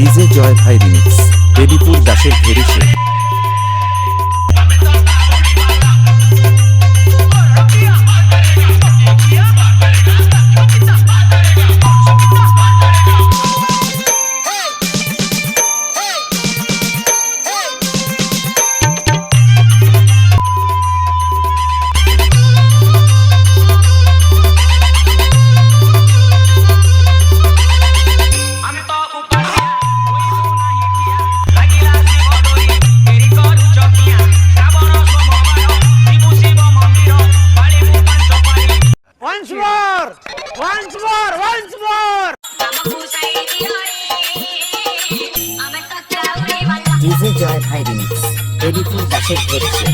DJ Joy ভাই remix. Debipur দাসের ভেরিসে Once more! Once more! DJ Joy ভাই রিমিক্স দেবীপুর দাসের ভেরিসে